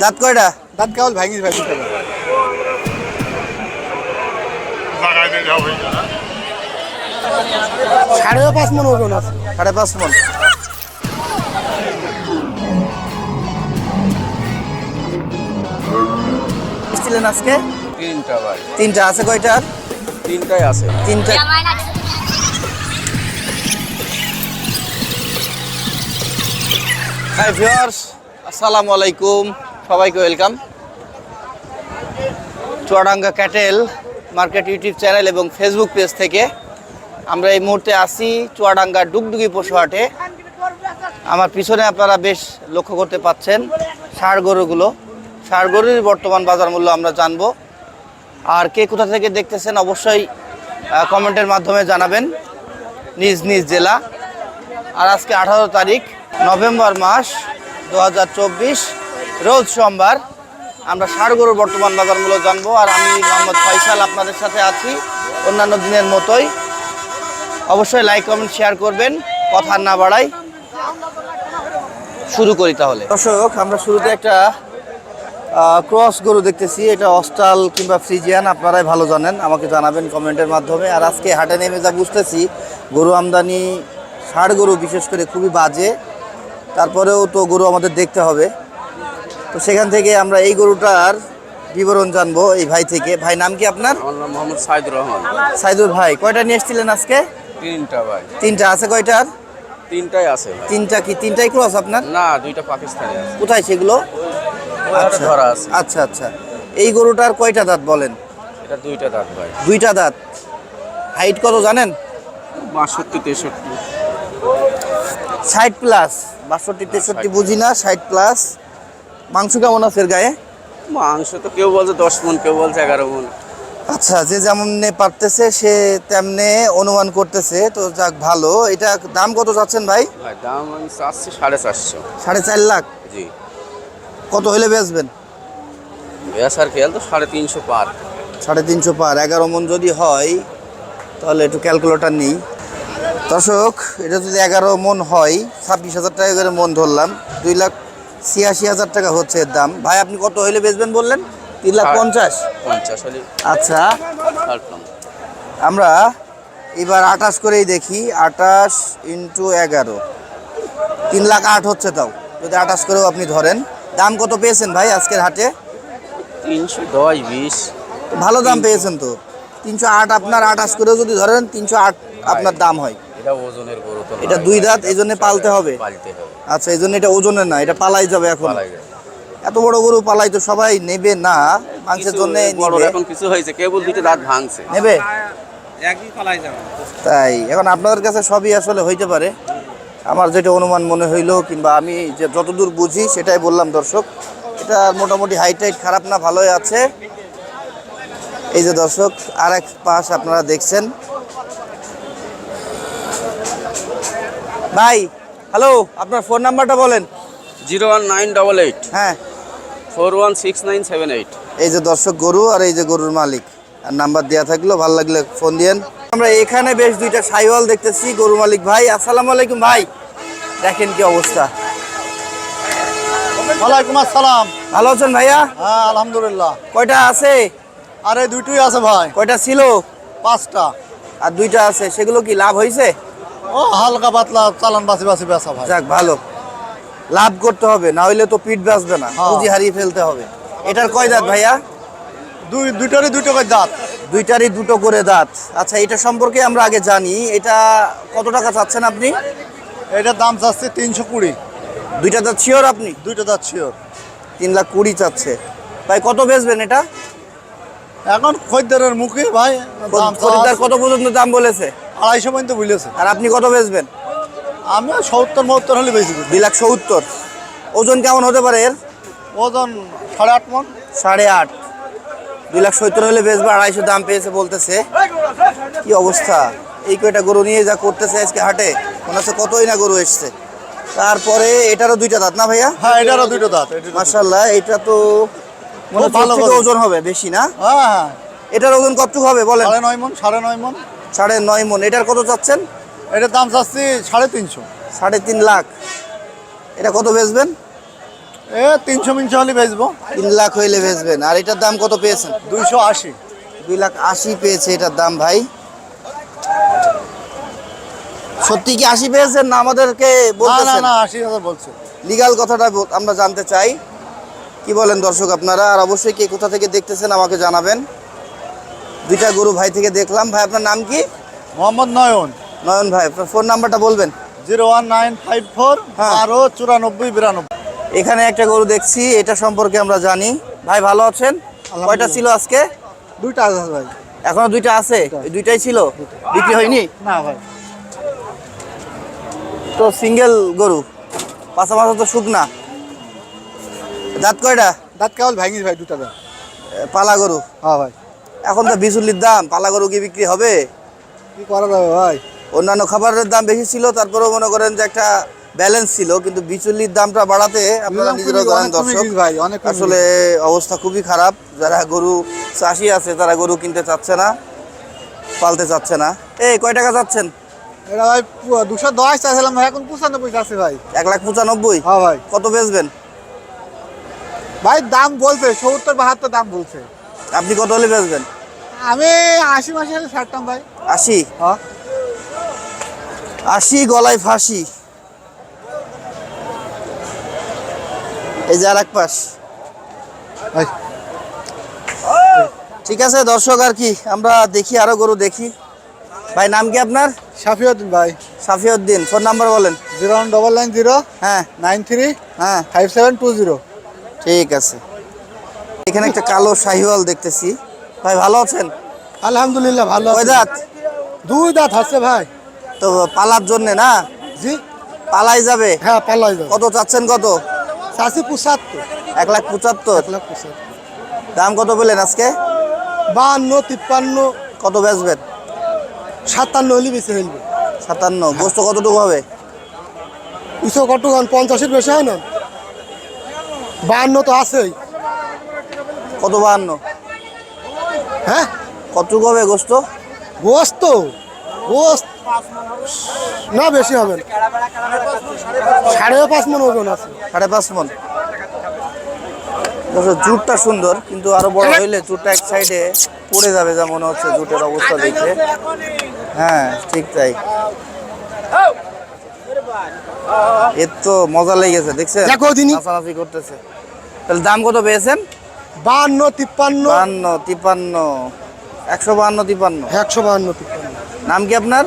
দাঁত কয়টা? দাঁত কেবল ভাঙি ভাঙি থাকে সাড়ে পাঁচ মন ওজন আছে। সাড়ে পাঁচ মন। এসেছিলেন আজকে? তিনটা ভাই। তিনটা আছে কয়টার তিনটাই আছে। তিনটা। হাই ভিউয়ার্স আসসালামু আলাইকুম। সবাইকে welcome. Chuadanga cattle market YouTube channel এবং ফেসবুক পেজ থেকে আমরা এই মুহূর্তে আসি চুয়াডাঙ্গা ডুগডুগি পশু হাটে। আমার পিছনে আপনারা বেশ লক্ষ্য করতে পাচ্ছেন ষাড় গরুগুলো। ষাড় গরুর বর্তমান বাজার মূল্য আমরা জানব। আর কে কোথা থেকে দেখতেছেন অবশ্যই কমেন্টের মাধ্যমে জানাবেন। নিজ নিজ জেলা। আর আজকে আঠারো তারিখ, নভেম্বর মাস, দু হাজার চব্বিশ। রোজ সোমবার আমরা ষাড় গরুর বর্তমান বাজার মূল্য জানব। আর আমি মোহাম্মদ ফয়সাল আপনাদের সাথে আছি অন্যান্য দিনের মতোই। অবশ্যই লাইক কমেন্ট শেয়ার করবেন, কথা না বাড়াই। শুরু করি তাহলে। দর্শক, আমরা শুরুতে একটা ক্রস গরু দেখতেছি। এটা অস্টাল কিংবা ফ্রিজিয়ান, আপনারাই ভালো জানেন। আমাকে জানাবেন কমেন্টের মাধ্যমে। আর আজকে হাটে নেমে যা বুঝতেছি, গরু আমদানি, ষাড় গরু বিশেষ করে খুবই বাজে। তারপরেও তো গরু আমাদের দেখতে হবে। তো সেখান থেকে আমরা এই গরুটার বিবরণ জানব এই ভাই থেকে। ভাই নাম কি আপনার? মোহাম্মদ সাইদুর রহমান। সাইদুল ভাই কয়টা নিয়ে এসেছিলেন আজকে? তিনটা ভাই। তিনটা আছে কয়টার? তিনটাই আছে তিনটা কি? তিনটাই ক্রস আপনার? না দুইটা পাকিস্তানি আছে। কোথায় সেগুলো? আচ্ছা। আচ্ছা আচ্ছা। এই গরুটার কয়টা দাঁত বলেন? এটা দুইটা দাঁত ভাই। দুইটা দাঁত। হাইট কত জানেন? বাষট্টি তেষট্টি। ষাট প্লাস। বাষট্টি তেষট্টি বুঝি না ষাট প্লাস। মাংস কেমন আছে এর গায়ে? মাংস তো কেউ বলছে দশ মন কেউ বলছে এগারো মন। আচ্ছা যে যেমন পারতেছে সে তেমনে অনুমান করতেছে। তো যাক ভালো। এটা দাম কত যাচ্ছেন ভাই? দাম আমি চাচ্ছি সাড়ে চারশো। সাড়ে চার লাখ? জি। কত হলে বেচবেন? বেসার খেয়াল তো সাড়ে তিনশো পার। সাড়ে তিনশো পার। এগারো মন যদি হয় তাহলে একটু ক্যালকুলেটার নেই। দর্শক এটা যদি এগারো মন হয় ছাব্বিশ হাজার টাকা করে মন ধরলাম। দুই লাখ ছিয়াশি হাজার টাকা হচ্ছে এর দাম। ভাই আপনি কত হইলে বেচবেন বললেন? তিন লাখ পঞ্চাশ? পঞ্চাশ আচ্ছা। আমরা এবার আঠাশ করেই দেখি। আঠাশ ইন্টু এগারো। তিন লাখ আট হচ্ছে তাও। যদি আঠাশ করেও আপনি ধরেন। দাম কত পেয়েছেন ভাই আজকের হাটে? তিনশো দশ বিশ। ভালো দাম পেয়েছেন তো। তিনশো আট আপনার আঠাশ করেও যদি ধরেন তিনশো আট আপনার দাম হয়। এটা ওজনের এটা দুই দাঁত এই জন্য পালতে হবে। পালতে হবে। আচ্ছা এই জন্য এটা ওজনের না এটা পালাই যাবে এখন। এত বড় গরু পালাই তো সবাই নেবে না মাংসের জন্য বড় নেবে। এখন কিছু হয়েছে কেবল দুটো দাঁত ভাঙছে। নেবে? তাই এখন আপনাদের কাছে সবই আসলে হইতে পারে। আমার যেটা অনুমান মনে হইল কিংবা আমি যে যতদূর বুঝি সেটাই বললাম দর্শক। এটা মোটামুটি হাইট টাইট খারাপ না ভালোই আছে। এই যে দর্শক আর এক পাশ আপনারা দেখছেন। ভাই হ্যালো আপনার ফোন নাম্বারটা বলেন। Zero one nine double eight. হ্যাঁ। Four one six nine seven eight. এই যে দর্শক গরু আর এই যে গরুর মালিক আর নাম্বার দেওয়া থাকল ভালো লাগলে ফোন দিয়েন। আমরা এখানে বেশ দুইটা সাইওয়াল দেখতেছি গরু মালিক ভাই। আসসালামু আলাইকুম ভাই। দেখেন কি অবস্থা। ওয়ালাইকুম আসসালাম। ভালো আছেন ভাইয়া? হ্যাঁ আলহামদুলিল্লাহ। কয়টা আছে? আরে দুইটাই আছে ভাই। কয়টা ছিল? পাঁচটা। আর দুইটা আছে সেগুলো কি লাভ হয়েছে ও হালকা পাতলা চালান বাসি বাসি বেসা ভাই। যাক ভালো। লাভ করতে হবে না হইলে তো পিঠ বাঁচবে না। হ্যাঁ। পুঁজি হারিয়ে ফেলতে হবে। এটার কয় দাঁত ভাইয়া? দুই দুইটারই দুটো করে দাঁত। দুইটারই দুটো করে দাঁত। আচ্ছা এটা সম্পর্কে আমরা আগে জানি। এটা কত টাকা চাচ্ছেন আপনি? এটার দাম চাচ্ছে তিনশো কুড়ি। দুইটা দাঁত শিওর আপনি? দুইটা দাঁত শিওর। তিন লাখ কুড়ি চাচ্ছে। ভাই কত বেচবেন এটা? এখন খদ্দারের মুখে ভাই খরিদ্দার কত পর্যন্ত দাম বলেছে? আড়াইশো পর্যন্ত বুঝলেছে আর আপনি কত বেচবেন? আমি সত্তর মহত্তর হলে বেশি দুই লাখ সত্তর। ওজন কেমন হতে পারে এর? ওজন সাড়ে আট মন। সাড়ে আট। দুই লাখ সত্তর হলে বেচবে আড়াইশো দাম পেয়েছে বলতেছে। কি অবস্থা? এই কয়টা গরু নিয়ে যা করতেছে আজকে হাটে? মনে হচ্ছে কতই না গরু এসছে। তারপরে এটারও দুইটা দাঁত না ভাইয়া? হ্যাঁ এটারও দুইটা দাঁত। মার্শাল্লাহ এটা তো মনে ভালো। ওজন হবে বেশি না? হ্যাঁ হ্যাঁ। এটার ওজন কতটুকু হবে বলেন? সাড়ে নয় মন সাড়ে নয় মন। সাড়ে নয় মন। এটার কত চাচ্ছেন? এটার দাম চাচ্ছি সাড়ে তিনশো। সাড়ে তিন লাখ। এটা কত বেচবেন? এ তিনশো মিনশো হলে বেচবো। তিন লাখ হইলে বেচবেন। আর এটার দাম কত পেয়েছেন? দুইশো আশি। দুই লাখ আশি পেয়েছে এটার দাম ভাই। সত্যি কি আশি পেয়েছেন না আমাদেরকে না না আশি হাজার বলছে। লিগাল কথাটা আমরা জানতে চাই। কি বলেন দর্শক আপনারা? আর অবশ্যই কে কোথা থেকে দেখতেছেন আমাকে জানাবেন। দুইটা গরু ভাই থেকে দেখলাম। ভাই আপনার নাম কি? মোহাম্মদ নয়ন। নয়ন ভাই আপনার ফোন নাম্বারটা বলবেন? Zero one nine five four হ্যাঁ। বারো চুরানব্বই বিরানব্বই। এখানে একটা গরু দেখছি এটা সম্পর্কে আমরা জানি। ভাই ভালো আছেন? কয়টা ছিল আজকে? দুইটা আছে ভাই। এখনও দুইটা আছে? দুইটাই ছিল? বিক্রি হয়নি? না ভাই। তো সিঙ্গেল গরু? পাশা মাথা তো শুকনা। দাঁত কয়টা? দাঁত কেবল ভাঙিস ভাই দুটা দাঁত। পালা গরু? হ্যাঁ ভাই। এখন তো বিচুল্লির দাম পালা গরু কি বিক্রি হবে? কি করা যাবে ভাই? অন্যান্য খাবারের দাম বেশি ছিল তারপরেও মনে করেন যে একটা ব্যালেন্স ছিল কিন্তু বিচুল্লির দামটা বাড়াতে আপনারা নিজেরাও জানেন দর্শক ভাই অনেক আসলে অবস্থা খুবই খারাপ। যারা গরু চাষি আছে তারা গরু কিনতে চাচ্ছে না পালতে চাচ্ছে না। এই কয় টাকা চাচ্ছেন এটা ভাই দুশো দশ চাইছিলাম ভাই এখন পঁচানব্বই আছে ভাই। এক লাখ পঁচানব্বই? হ্যাঁ ভাই। কত বেচবেন? ভাই দাম বলছে সত্তর বাহাত্তর দাম বলছে। আপনি কত হলে বেচবেন? আমি আশি মাসে হলে ছাড়তাম ভাই। আশি? হ্যাঁ। আশি গলায় ফাঁসি। এই যে আর এক পাশ। ভাই। ঠিক আছে দর্শক আর কি আমরা দেখি আরও গরু দেখি। ভাই নাম কি আপনার? শাফিউদ্দিন ভাই। সাফিউদ্দিন ফোন নাম্বার বলেন। Zero one double nine zero হ্যাঁ। নাইন থ্রি হ্যাঁ। Five seven two zero. ঠিক আছে। এখানে একটা কালো শাহিওয়াল দেখতেছি। ভাই ভালো আছেন? আলহামদুলিল্লাহ ভালো কয় দাঁত? দুই দাঁত আছে ভাই। তো পালার জন্য না? জি। পালাই যাবে? হ্যাঁ পাল্লাই যাবে। কত চাচ্ছেন কত? চাষি পঁচাত্তর। এক লাখ পঁচাত্তর? এক লাখ পঁচাত্তর। দাম কত পেলেন আজকে? বাহান্ন তিপ্পান্ন। কত বেচবেন? সাতান্ন হলে বেশি হইবে সাতান্ন। গোস্ত কতটুকু হবে? দুশো কত গান পঞ্চাশের বেশি হয় না? বাহান্ন তো আছেই। কত বাহান্ন? হ্যাঁ? কত হবে গোস্ত? গোস্ত? গোস্ত? না বেশি হবে। সাড়ে পাঁচ মন ওজন আছে। সাড়ে পাঁচ মন। জুটটা সুন্দর কিন্তু আরও বড় হইলে জুটটা এক সাইডে পড়ে যাবে যা মনে হচ্ছে জুটের অবস্থা দেখে। হ্যাঁ ঠিক তাই। এর তো মজা লেগেছে দেখছেন? করতেছে। তাহলে দাম কত পেয়েছেন? বাহান্ন তিপ্পান্ন। বাহান্ন তিপ্পান্ন। একশো বাহান্ন তিপ্পান্ন। একশো বাহান্ন তিপ্পান্ন। নাম কি আপনার?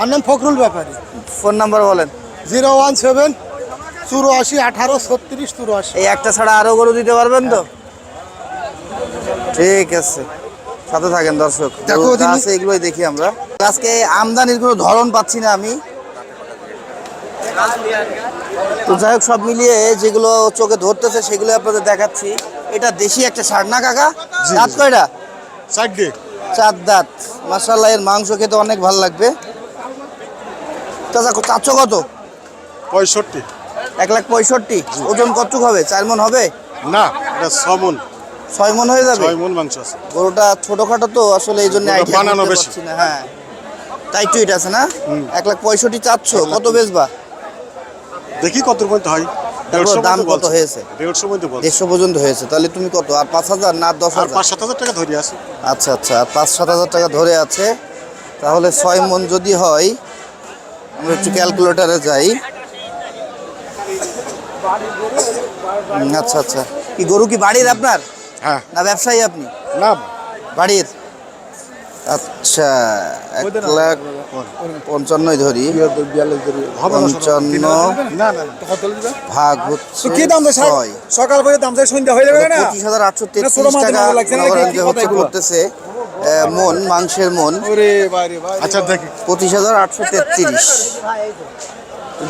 আর নাম ফখরুল ব্যাপারী। ফোন নাম্বার বলেন। জিরো ওয়ান সেভেন চুরাশি আঠারো ছত্রিশ চুরাশি। এই একটা ছাড়া আরও গরু দিতে পারবেন তো? ঠিক আছে। সাথে থাকেন দর্শক। আছে এগুলোই দেখি আমরা। আজকে আমদানির কোনো ধরন পাচ্ছি না আমি। তো যাই হোক সব মিলিয়ে যেগুলো চোখে ধরতেছে সেগুলো আপনাদের দেখাচ্ছি। এটা দেশি একটা ষাট না কাকা? দাঁত কয়টা? চারটে চার দাঁত। মাসাল্লাহ এর মাংস খেতে অনেক ভালো লাগবে। চাচা চাচ্ছ কত? পঁয়ষট্টি। এক লাখ পঁয়ষট্টি? ওজন কতটুক হবে? চার মন হবে? না এটা ছমন ছয় মন হয়ে যাবে? ছয় মন মাংস আছে। গরুটা ছোটখাটো তো আসলে এই জন্য বানানো বেশি। না, হ্যাঁ। তাই এটা আছে না? এক লাখ পঁয়ষট্টি চাচ্ছ কত বেচবা? দেখি কত পর্যন্ত হয়। তারপর দাম কত হয়েছে? দেড়শো পর্যন্ত দেড়শো পর্যন্ত হয়েছে। তাহলে তুমি কত? আর পাঁচ হাজার না দশ হাজার? পাঁচ সাত হাজার টাকা ধরে আছে। আচ্ছা আচ্ছা। আর পাঁচ সাত হাজার টাকা ধরে আছে। তাহলে ছয় মন যদি হয় আমরা একটু ক্যালকুলেটারে যাই। আচ্ছা আচ্ছা। কি গরু কি বাড়ির আপনার? হ্যাঁ। না ব্যবসায়ী আপনি? না। বাড়ির? আচ্ছা এক লাখ পঞ্চান্নই ধরি। পঞ্চান্ন। না না ভাগ হচ্ছে কি দাম ছয়। সকাল করে দাম চাই সন্ধ্যা হয়ে যাবে না? পঁচিশ হাজার আটশো তেত্রিশ টাকা মনে হচ্ছে করতেছে মন মাংসের মন। আচ্ছা দেখি। পঁচিশ হাজার আটশো তেত্রিশ।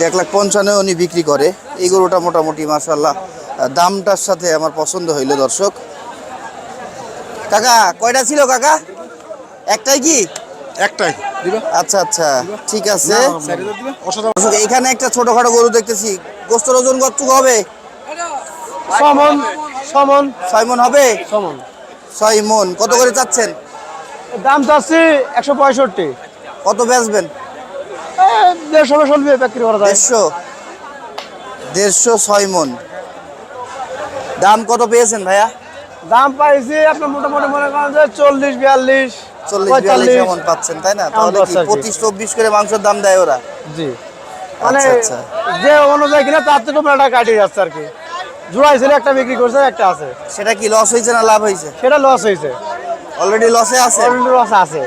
এক লাখ পঞ্চান্ন উনি বিক্রি করে এই গরুটা মোটামুটি মাসাল্লাহ দামটার সাথে আমার পছন্দ হইল দর্শক। কাকা কয়টা ছিল কাকা? একটাই কি? একটাই। আচ্ছা আচ্ছা। ঠিক আছে। দর্শক, এইখানে একটা ছোটখাটো গরু দেখতেছি। গোস্তর ওজন কতটুকু হবে? সমন সমন। ছয় মন হবে? সমন। ছয় মন। কত করে চাচ্ছেন? দাম চাচ্ছি একশো পঁয়ষট্টি। কত বেচবেন? দেড়শো চলবে বিক্রি করা যায়। দেড়শো। দেড়শো ছয় মন। দাম কত পেয়েছেন ভাইয়া? দাম পাইছি আপনার মোটামুটি মনে করেন যে চল্লিশ বিয়াল্লিশ। চল্লিশ বিয়াল্লিশ এমন পাচ্ছেন তাই না? তাহলে কি। পঁচিশ চব্বিশ করে মাংসের দাম দেয় ওরা? জি। মানে আচ্ছা। আচ্ছা যে অনুযায়ী কিনা তার থেকে মেলাটা কাটিয়ে যাচ্ছে আর কি। জোড়াই ছিল একটা বিক্রি করছে একটা আছে। সেটা কি লস হয়েছে না লাভ হয়েছে? সেটা লস হয়েছে। অলরেডি লসে আছে? অলরেডি লস আছে।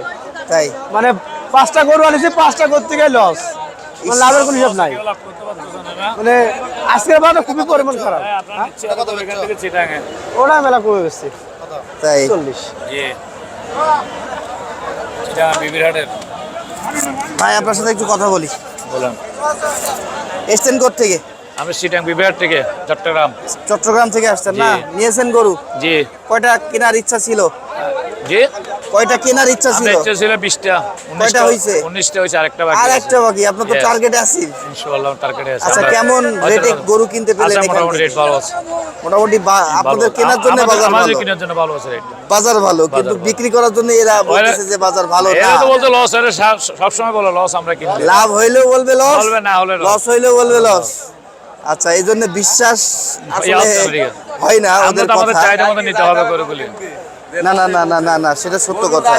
তাই? মানে পাঁচটা গরু আনিছি পাঁচটা করতে গিয়ে লস মানে লাভের কোনো হিসাব নাই। মানে আজকের বাজার খুবই পরিমাণ খারাপ। হ্যাঁ? ওটা মেলা কমে গেছে তাই। চল্লিশ। ভাই আপনার সাথে একটু কথা বলি। বলেন। এসছেন থেকে? আমি সিটাং বিভাগ থেকে চট্টগ্রাম। চট্টগ্রাম থেকে আসছেন না। নিয়েছেন গরু? জি। কয়টা কেনার ইচ্ছা ছিল? জি? কয়টা কেনার ইচ্ছা ছিল? ইচ্ছা ছিল বিশটা। কয়টা হইছে? উনিশটা হয়েছে আরেকটা বাকি আর একটা বাকি তো Yes. টার্গেটে আছি। ইনশাআল্লাহ টার্গেটে আছে। আচ্ছা কেমন রেটে গরু কিনতে পেলেন আচ্ছা, মোটামুটি রেট ভালো আছে। মোটামুটি আপনাদের কেনার জন্য আমাদের- বাজার আমাদের ভালো? কেনার জন্য ভালো আছে রেট বাজার ভালো কিন্তু বিক্রি করার জন্য এরা বলতেছে যে বাজার ভালো না। এরা তো বলতে লস সব- সবসময় বলে লস আমরা কিনলে লাভ হইলেও বলবে লস বলবে না হলে লস হইলেও বলবে লস আচ্ছা এই জন্য বিশ্বাস আসলে আচ্ছা, হয় না ওদের আমাদের কথা। চাহিদা মতো নিতে হবে করে বলি না না না না না না সেটা সত্য কথা।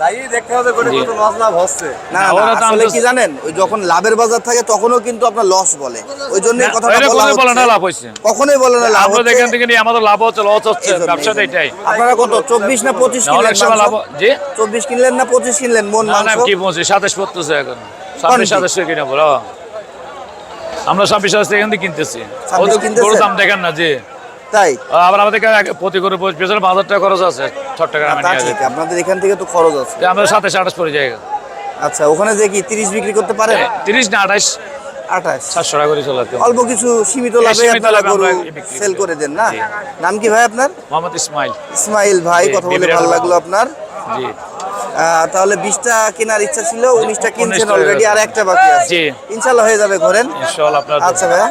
যাই দেখতে হবে করে জি। কত লস লাভ হচ্ছে না না, না, ওরা তো আসলে আমাদের- কি জানেন? ওই যখন লাভের বাজার থাকে তখনও কিন্তু আপনার লস বলে। ওই জন্য না, কথাটা এটা বলা কোনোদিন বলে না হচ্ছে। লাভ হয়েছে কখনোই বলে না লাভ আমরা হচ্ছে। এখান থেকে নিয়ে আমাদের লাভ হচ্ছে লস হচ্ছে ব্যবসাতে এটাই। আপনারা কত চব্বিশ না পঁচিশ কিনলেন লাভ মাংস? জি। চব্বিশ কিনলেন না পঁচিশ কিনলেন? মন না না কি বলছি সাতাশ পড়তেছে এখন। ছাব্বিশ কি? সাতাশ থেকে বলো আমরা ছাব্বিশ সাতাশ এখান থেকে কিনতেছি। 26 ওদের গরুর দাম দেখেন না জি। তাই? আবার আমাদের প্রতি পেছনে টাকা খরচ আছে যায় আপনাদের এখান থেকে তো খরচ আছে। যে আমরা সাতাশ আঠাশ পরে যাই। আচ্ছা ওখানে যে কি তিরিশ বিক্রি করতে পারেন? তিরিশ না আঠাশ। আঠাশ। সাতশো টাকা করে চলাতে অল্প কিছু সীমিত লাভে আপনারা গরু সেল করে। দেন না? নাম কি ভাই আপনার? মোহাম্মদ ইসমাইল। ইসমাইল ভাই কথা বলে ভালো ভালো। লাগল আপনার। জি। তাহলে বিশটা কেনার ইচ্ছা ছিল উনিশটা কিনছেন অলরেডি আর একটা বাকি আছে। জি। ইনশাল্লাহ হয়ে যাবে ঘরেন। আপনার আচ্ছা ভাইয়া।